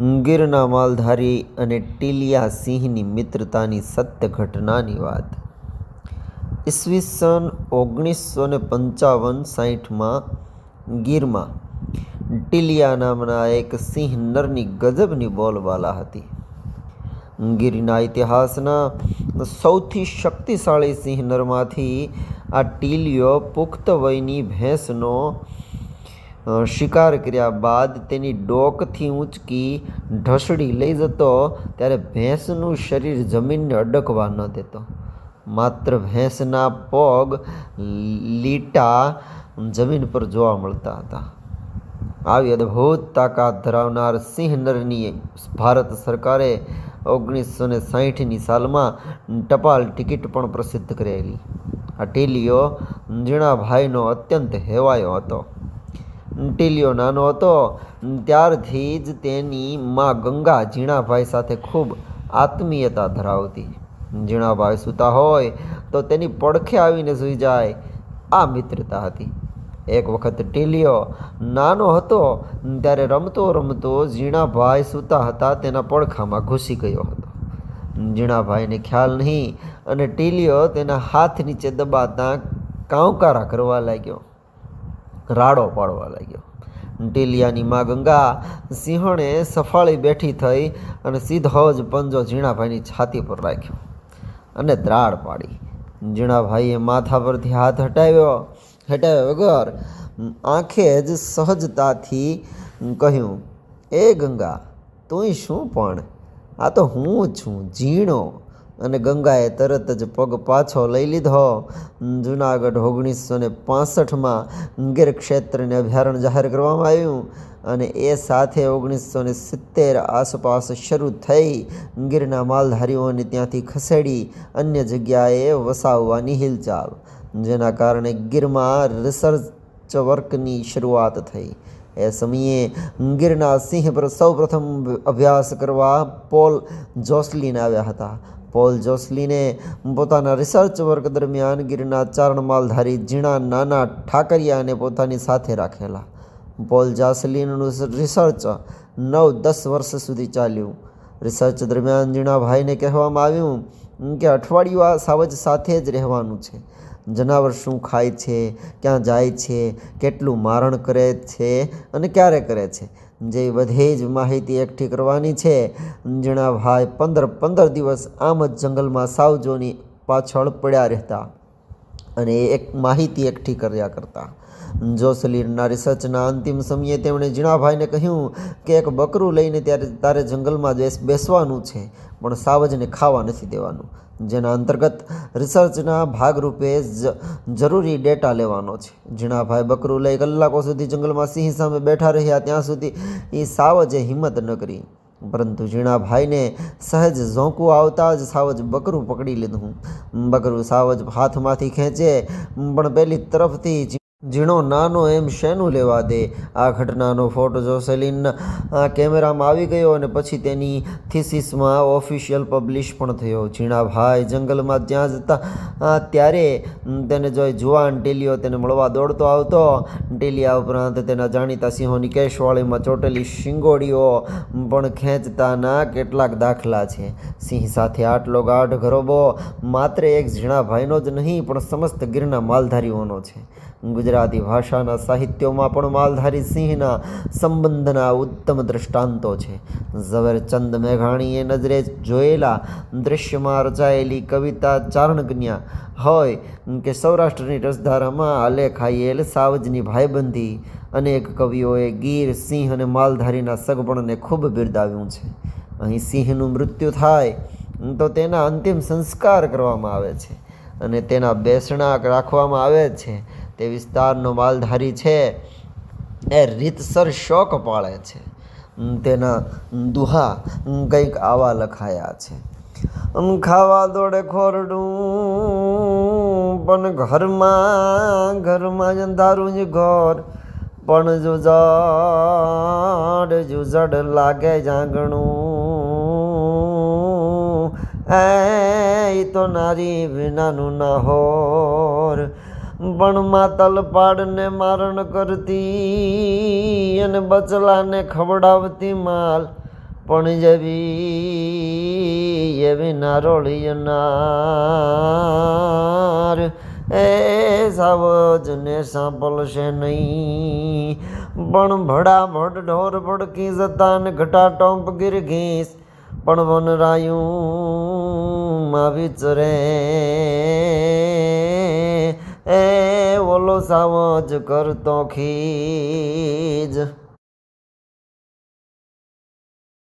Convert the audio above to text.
ગીરના માલધારી અને ટીલિયા સિંહની મિત્રતાની સત્ય ઘટનાની વાત. ઈસવીસન ઓગણીસો ને પંચાવન સાહીઠમાં ગીરમાં ટીલિયા નામના એક સિંહ નરની ગજબની બોલબાલા હતી. ગીરના ઇતિહાસના સૌથી શક્તિશાળી સિંહ નરમાંથી આ ટીલિયો પુખ્ત વયની ભેંસનો શિકાર કર્યા બાદ તેની ડોકથી ઊંચકી ઢસડી લઈ જતો ત્યારે ભેંસનું શરીર જમીનને અડકવા ન દેતો. માત્ર ભેંસના પગ લીટા જમીન પર જોવા મળતા હતા. આવી અદ્ભુત તાકાત ધરાવનાર સિંહ નરની ભારત સરકારે ઓગણીસો ને સાહીઠની સાલમાં ટપાલ ટિકિટ પણ પ્રસિદ્ધ કરેલી. આ ટીલિયો જીણાભાઈનો અત્યંત હેવાયો હતો. ટીલિયો નાનો હતો. ત્યારથી જ તેની માં ગંગા ઝીણાભાઈ સાથે ખૂબ આત્મીયતા ધરાવતી. ઝીણાભાઈ સૂતા હોય તો તેની પડખે આવીને સૂઈ જાય. આ મિત્રતા હતી. એક વખત ટીલિયો નાનો હતો, ત્યારે રમતો રમતો ઝીણાભાઈ સૂતા હતા, તેના પડખામાં ઘૂસી ગયો હતો. ઝીણાભાઈને ખ્યાલ નહીં અને ટીલિયો તેના હાથ નીચે દબાતા કાંકારા કરવા લાગ્યો. રાડો પાડવા લાગ્યો. ટીલિયાની માં ગંગા સિંહણે સફાળી બેઠી થઈ અને સીધો જ પંજો ઝીણાભાઈની છાતી પર રાખ્યો અને દ્રાડ પાડી. ઝીણાભાઈએ માથા પરથી હાથ હટાવ્યો. હટાવ્યા વગર આંખે જ સહજતાથી કહ્યું, એ ગંગા, તુંય શું પણ? આ તો હું છું, ઝીણો અને ગંગાએ તરત જ પગ પાછો લઈ લીધો. જુનાગઢ ઓગણીસો ને પાસઠમાં ગીર ક્ષેત્રને અભયારણ્ય જાહેર કરવામાં આવ્યું અને એ સાથે ઓગણીસો ને સિત્તેર આસપાસ શરૂ થઈ ગીરના માલધારીઓને ત્યાંથી ખસેડી અન્ય જગ્યાએ વસાવવાની હિલચાલ, જેના કારણે ગીરમાં રિસર્ચ વર્કની શરૂઆત થઈ. એ સમયે ગીરના સિંહ પર સૌપ્રથમ અભ્યાસ કરવા પોલ જોસલિન આવ્યા હતા. પોલ જોસલીને પોતાના રિસર્ચ વર્ક દરમિયાન ગીરના ચારણ માલધારી ઝીણા, નાના ઠાકરિયાને પોતાની સાથે રાખેલા. પોલ જાસલીનનું રિસર્ચ નવ, દસ વર્ષ સુધી ચાલ્યું. રિસર્ચ દરમિયાન ઝીણાભાઈને કહેવામાં આવ્યું કે અઠવાડિયું સાવજ સાથે જ રહેવાનું છે. જનાવર શું ખાય છે, ક્યાં જાય છે, કેટલું મારણ કરે છે અને ક્યારે કરે છે. જે બધી જ માહિતી એકઠી કરવાની છે. જીણાભાઈ પંદર પંદર દિવસ આમ જ જંગલમાં સાવજોની પાછળ પડ્યા રહેતા અને એક માહિતી એકઠી કર્યા કરતા. જોસલીનના રિસર્ચના અંતિમ સમયે તેમણે જીણાભાઈને કહ્યું કે એક બકરું લઈને ત્યારે તારે જંગલમાં બેસ બેસવાનું છે. પણ સાવજને ખાવા નથી દેવાનું, જેના અંતર્ગત રિસર્ચના ભાગરૂપે જરૂરી ડેટા લેવાનો છે. ઝીણાભાઈ બકરું લઈ કલાકો સુધી જંગલમાં સિંહ સામે બેઠા રહ્યા, ત્યાં સુધી એ સાવજે હિંમત ન કરી. પરંતુ ઝીણાભાઈને સહેજ ઝોંકું આવતા જ સાવજ બકરું પકડી લીધું. બકરું સાવજ હાથમાંથી ખેંચે, પણ પેલી તરફથી ઝીણો નાનો એમ શેનું લેવા દે? આ ઘટનાનો ફોટો જોસેલિન આ કેમેરામાં આવી ગયો અને પછી તેની થિસિસમાં ઓફિશિયલ પબ્લિશ પણ થયો. ઝીણાભાઈ જંગલમાં ત્યાં જતા ત્યારે તેને જોઈ જુવાન ટેલિયો તેને મળવા દોડતો આવતો. ટેલિયા ઉપરાંત તેના જાણીતા સિંહોની કેશવાળીમાં ચોટેલી શિંગોડીઓ પણ ખેંચતાના કેટલાક દાખલા છે. સિંહ સાથે આટલો ગાઢ ગરબો માત્ર એક ઝીણાભાઈનો જ નહીં, પણ સમસ્ત ગીરના માલધારીઓનો છે. ગુજરાતી ભાષાના સાહિત્યોમાં પણ માલધારી સિંહના સંબંધના ઉત્તમ દ્રષ્ટાંતો છે. ઝવેરચંદ મેઘાણીએ નજરે જોયેલા દૃશ્યમાં રચાયેલી કવિતા ચારણકન્યા હોય કે સૌરાષ્ટ્રની રસધારામાં આલેખાયેલ સાવજની ભાઈબંધી, અનેક કવિઓએ ગીર, સિંહ અને માલધારીના સગપણને ખૂબ બિરદાવ્યું છે. અહીં સિંહનું મૃત્યુ થાય તો તેના અંતિમ સંસ્કાર કરવામાં આવે છે અને તેના બેસણા રાખવામાં આવે છે. તે વિસ્તારનો માલધારી છે, એ રીતસર શોખ પાળે છે. તેના દુહા કંઈક આવા લખાયા છે. ખાવા દોડે ખોરડું, પણ ઘરમાં ઘરમાં જ જ ઘર. પણ જુજાડ જુજડ લાગે જાગણું એ તો નારી વિનાનું ના હોર. પણ માતલ પાડને મારણ કરતી અને બચલાને ખવડાવતી માલ. પણ જેવી એવી નારોળિયનાર એ સાવજને સાંભળશે નહીં. પણ ભડા ભડ ઢોર ભડકી જતા ને ઘટા ટોંપ ગીર ઘીસ. પણ વનરાયું માં વિચરે સાવજ કરતો ખીજ.